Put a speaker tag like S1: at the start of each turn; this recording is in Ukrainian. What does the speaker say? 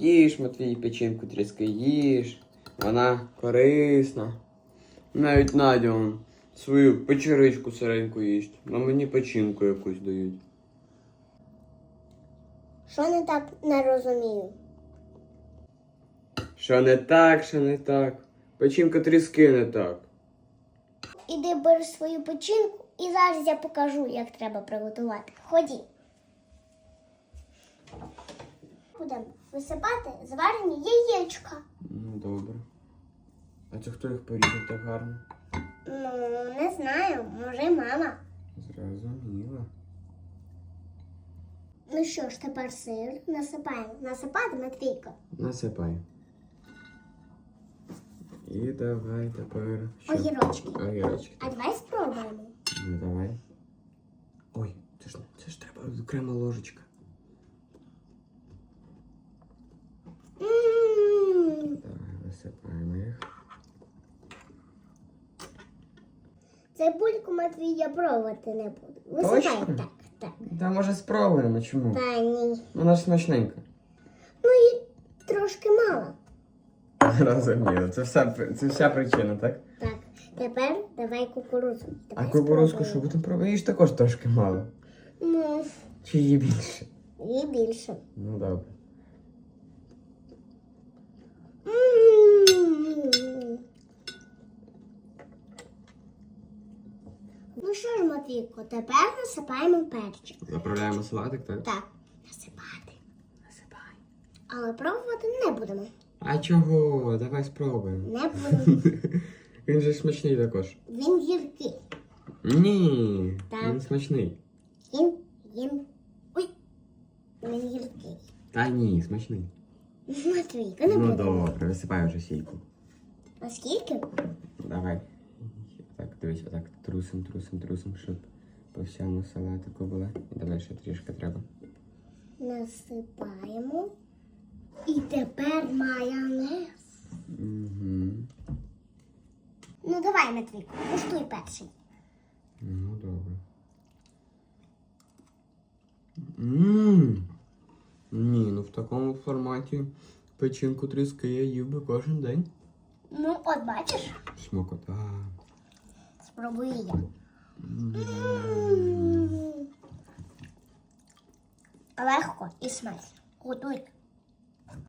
S1: Їж, Матвій, печінку тріски, їж. Вона корисна. Навіть Надя он, свою печеричку сиреньку їсть. А мені печінку якусь дають.
S2: Що не так не розумію?
S1: Що не так, що не так. Печінка тріски не так.
S2: Іди бери свою печінку і зараз я покажу, як треба приготувати. Ході. Будемо висипати зварені яєчка.
S1: Ну, добре. А це хто їх порізав так гарно?
S2: Ну, не знаю, може мама.
S1: Зрозуміло.
S2: Ну що ж, тепер сир насипаємо. Насипати Матвійко.
S1: Насипай. І давай тепер. Що?
S2: Огірочки.
S1: Огірочки.
S2: А давай спробуємо.
S1: Ну давай. Ой, це ж, це ж треба окрема ложечка.
S2: М,
S1: Давай висипаємо їх.
S2: Цибульку я пробувати не буду. Висипай
S1: Точно?
S2: так, так.
S1: Та може спробуємо, чому?
S2: Та ні.
S1: Вона ж смачненька.
S2: Ну і трошки мало.
S1: Розуміло, це вся, це вся причина, так?
S2: Так, тепер давай кукурудзу.
S1: А
S2: Давай
S1: кукурузку що
S2: спробуємо.
S1: будемо пробувати? Їж також трошки мало.
S2: Ну,
S1: Чи її більше?
S2: і більше.
S1: Ну добре.
S2: М. Ну що тепер насипаємо перчик.
S1: Заправляємо салатик, так?
S2: Так, насипати.
S1: Насипай.
S2: Але пробувати не будемо.
S1: А чого? Давай спробуємо.
S2: Не будемо.
S1: Він же смачний також.
S2: Він гіркий.
S1: Ні,
S2: Так.
S1: він смачний.
S2: Він, він. Ой. Він гіркий.
S1: Та ні, смачний.
S2: Матвійко, не
S1: Ну
S2: будемо.
S1: добре, висипай вже сійку.
S2: А скільки?
S1: Давай. Дивись, отак трусим, трусим, трусим, щоб по всьому салатику було. І давай ще трішки треба.
S2: Насипаємо. І тепер майонез.
S1: Угу.
S2: Ну давай, Матвійко, куштуй перший.
S1: Ну добре. Ммм. Ні, ну в такому форматі печінку тріски я їв би кожен день.
S2: Ну, от бачиш,
S1: Смокота.
S2: Спробую я. Легко і смачно. Готуйте.